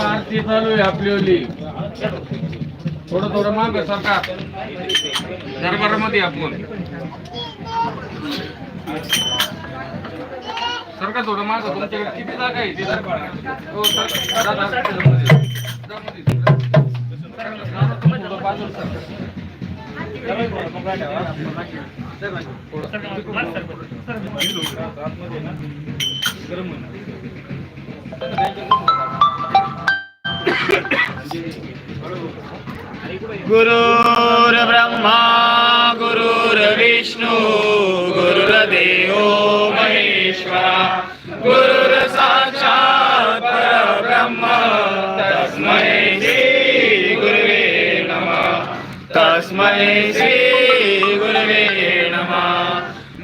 आरती चालू आहे आपली ओली. थोडं थोडं माग सरकार. दरबारामध्ये आपण. सरकार थोडं माझं तुमच्याकडे किती जागा आहे ती हो सर. थोडं गुरुर् ब्रह्मा गुरुर्विष्णू गुरुर्देव महेश्वरा गुरुर् साक्षात् ब्रह्म तस्मै श्री गुरुवे नमः तस्मै श्री गुरुवे नमः।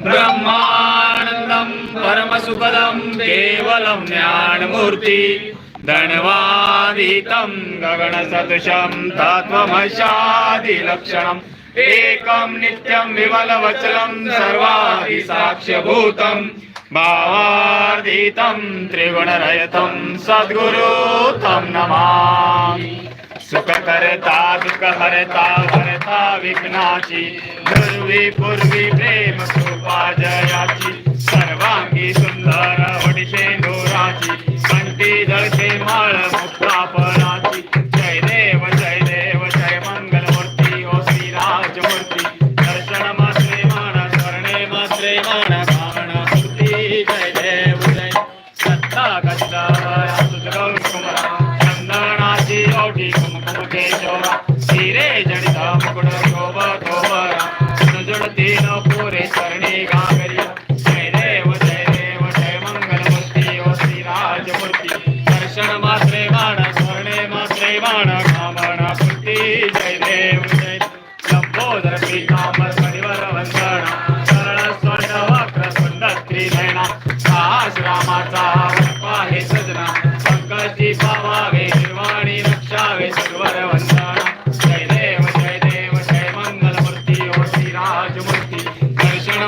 ब्रह्मानन्दं परमसुखदं केवलं ज्ञानमूर्ति धनवादितं गगनसदृशं तत्त्वमशादिलक्षणम्। एकं नित्यं विमलवचलं सर्वादिसाक्ष्यभूतं। भावार्दितं त्रिगुणरयतं सद्गुरु तं नमामि। सुखकर्ता दुःखहरता हरता विघ्नाची दुर्वी पूर्वी प्रेम कृपा जयाची सर्वांगी सुंदर वडिसे दोराची कंठी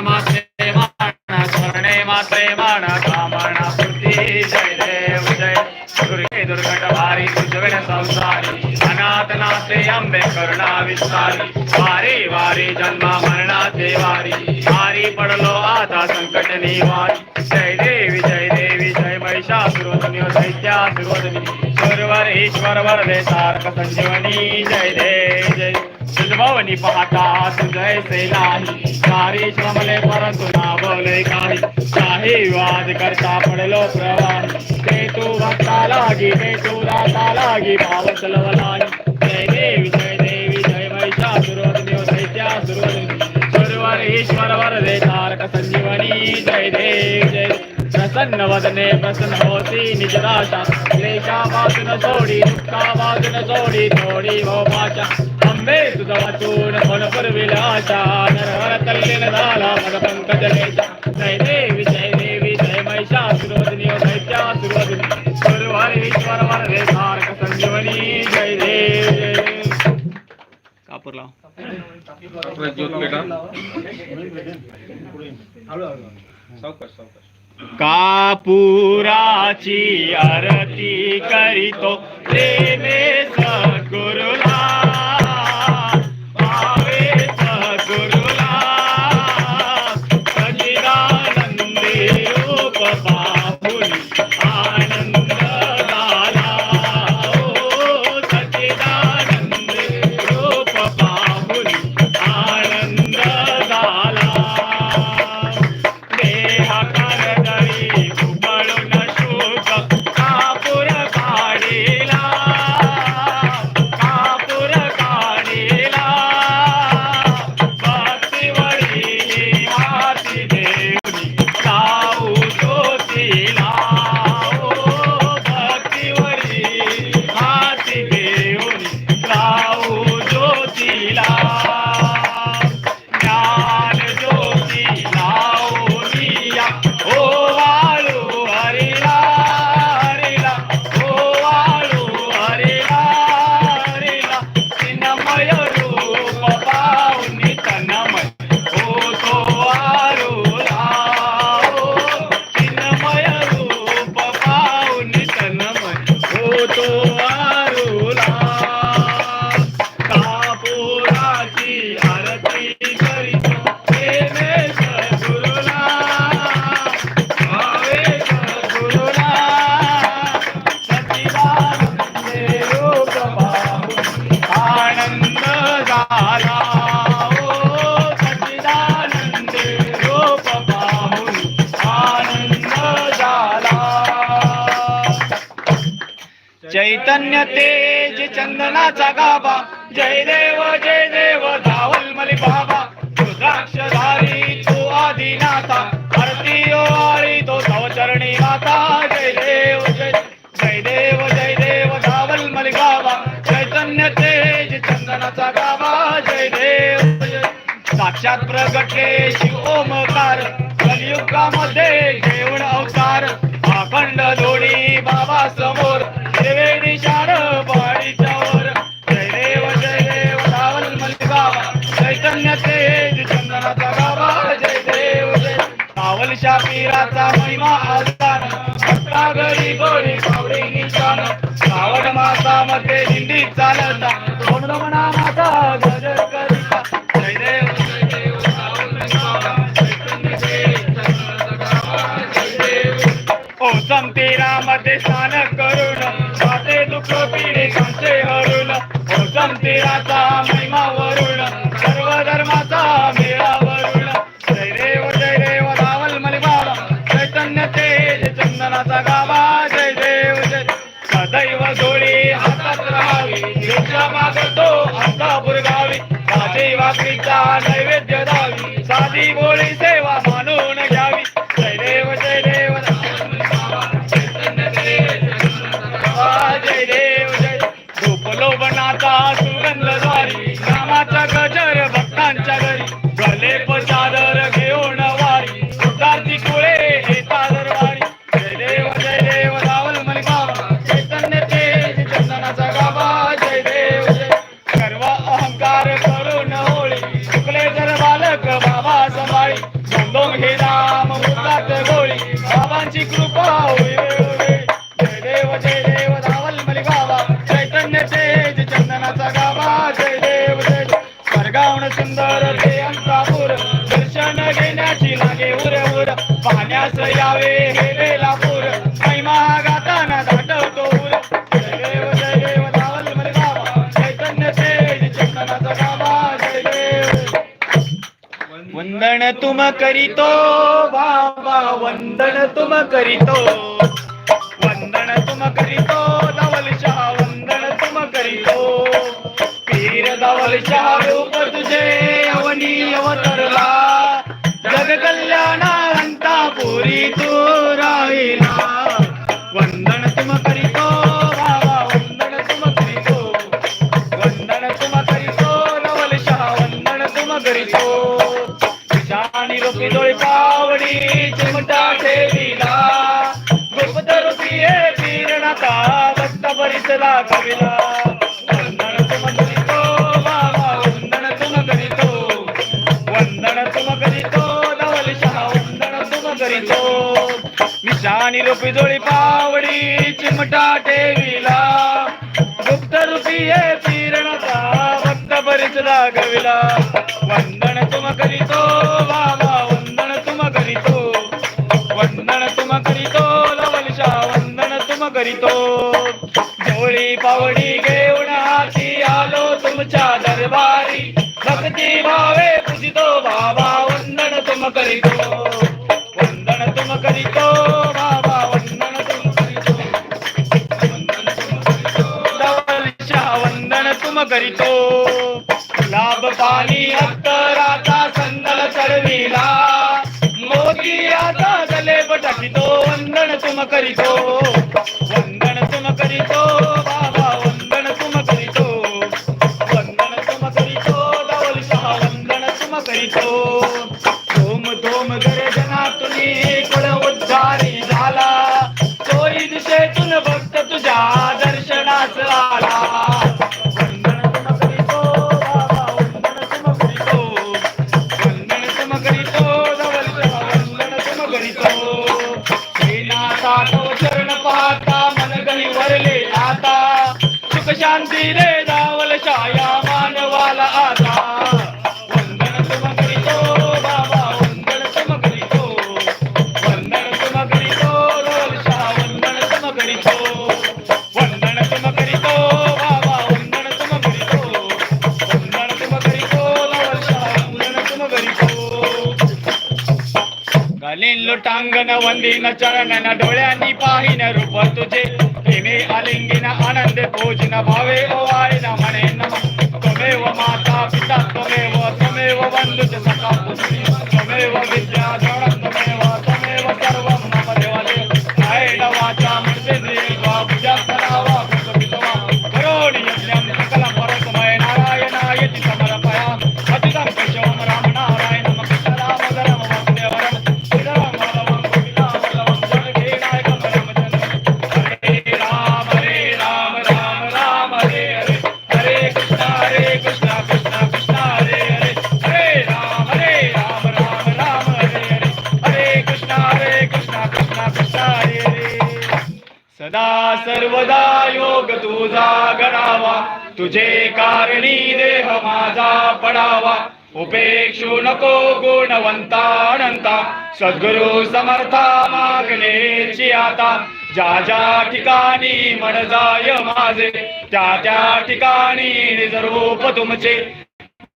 मात्रे मान स्मरणे मात्रे मान कामना पूर्ती जय देव जय दुर्गे दुर्घट भारी तुझवेन संसारी अनाथ नाथे अंबे करुणा विस्तारी वारी वारी वारी वारी पडलो आता संकट निवारी जय देवी जय देवी जय महिषासुरोधनी सर्वर ईश्वर वरदे तारक संजीवनी जय देव भवनी पाहता तुझय नाही सारी श्रमले परंतु नावले काही. काही वाद करता पडलो प्रवाही. ते तू भक्ता लागी ते तू राता लागी भाव चलवलाही जय देवी जय देवी जय वैशा सुरोधनी दैत्या सुरोधनी सुरवर ईश्वर वर दे तारक संजीवनी. जय देव जय प्रसन्न वदने प्रसन्न होती निज राशा क्लेशा वाचन सोडी दुःखा वाचन सोडी थोडी हो वाचून मन पुरविला आशा नरहर तल्लीन झाला मन पंकज लेशा जय देवी जय देवी जय महिषा सुरोधनी ओ दैत्या सुरोधनी सर्वार ईश्वर वरदे तारक संजीवनी. जय देव जय देव. कापूर लाव आपला ज्योत पेटा सावकाश सावकाश कापुराची आरती करीतो. प्रेमे तेज चंदनाचा गाबा जय देव जय देव धावल मली बाबा रुद्राक्षधारी तो आदिनाथा आरती आरी तो चरणी माता. जय देव जय जय देव जय देव धावल मली बाबा चैतन्य तेज चंदनाचा गाबा जय देव जय साक्षात प्रगटले धावल महिमा आस्थान घरी गोळी पावडी निशान श्रावण मासामध्ये दिंडी चालता ओम म्हणा नामाचा गजर करिता. जय देव स्नान करून वाटे दुःख पिढे कांचे हरून ओसम संतीराचा Bye. वंदन तुम करीतो बाबा वंदन तुम करीतो. वंदन तुम करीतो धवल शाह वंदन तुम करीतो. पीर धवल शाह रूप तुझे अवनी अवतरला. जग कल्याणा अंता पुरी तू राहिला. वंदन तुम करीतो डोळी पावडी चिमटा ठेविला गुप्त रूपी हे पीरणाचा भक्त परिसला कविला वंदन तुम करीतो बाबा वंदन तुम करीतो वंदन तुम करीतो धवल करीतो. जोळी पावडी घेऊन हाती आलो तुमच्या दरबारी. भक्ती भावे पूजितो बाबा वंदन तुम करीतो. वंदन तुम करीतो बाबा वंदन तुम करीतो. वंदन तुम करीतो वंदन तुम करीतो. लाभ पाणी अत्तराचा संदल चढविला. मोदी आता गले टाकितो वंदन तुम करीतो. वंदन तुम शांती रे धावल छाया मानवाला आता वंदन तुम करीतो बाबा वंदन तुम करीतो वंदन तुम करीतो धवल शाह वंदन तुम करीतो वंदन तुम करीतो बाबा वंदन तुम करीतो वंदन तुम करीतो धवल शाह वंदन तुम करीतो घालीन लोटांगण वंदीन चरणन डोळ्यांनी पाहिन रूप तुझे నిన్నే అలింగిన ఆనంద భోజన భావే ఓ ఆయన మనే నమ త్వమేవ మాతా పిత త్వమేవ త్వమేవ వందు సకాపు త్వమేవ విద్యా सदा सर्वदा योग तुझा गणावा तुझे कारणी देह माझा पडावा. उपेक्षू नको गुणवंता अनंता. सद्गुरु समर्था मागणेची आता. ज्या ज्या ठिकाणी मन जाय माझे त्या त्या ठिकाणी निजरूप तुमचे.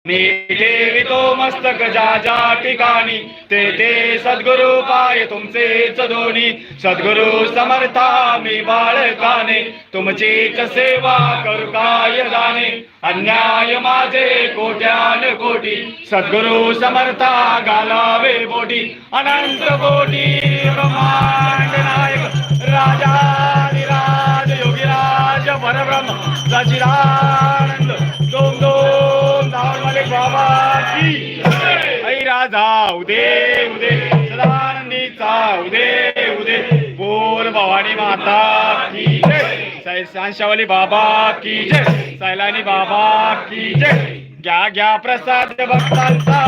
मी ठेवितो मस्तक ज्या ज्या ठिकाणी ते ते सद्गुरु पाय तुमचेच दोन्ही सद्गुरु समर्था मी बाळकाने तुमची सेवा करू काय जाणे. अन्याय माझे कोट्यान कोटी सद्गुरु समर्था घालावे बोटी. अनंत कोटी ब्रह्मांड नायक राजाधिराज योगीराज परब्रह्म सचिदानंद दोन दोन धावण बाबाची बाबा की ऐ राजा उदे उदे सदानंदीचा उदे उदे बोल भवानी माता की जय। सांशावली बाबा की जय सैलानी बाबा की जय। घ्या घ्या प्रसाद भक्तांचा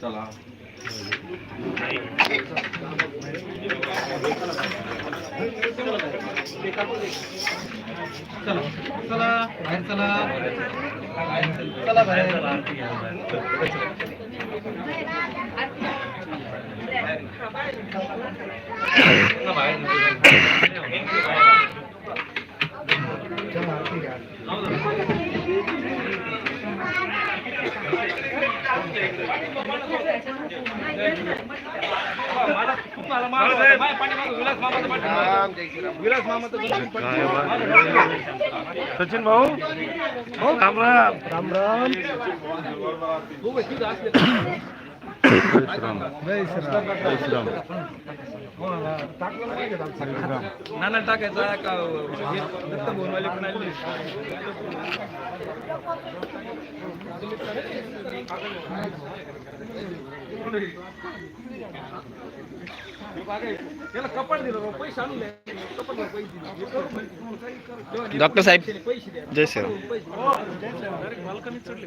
चला सचिन चला. बाहेर चला राम राम टाकायचा का हे दत्त भुवनवाले पण आले. कपाट भर पैसे दिले. हे करू म्हणजे. डॉक्टर साहेब जय. Direct मालकाने चढले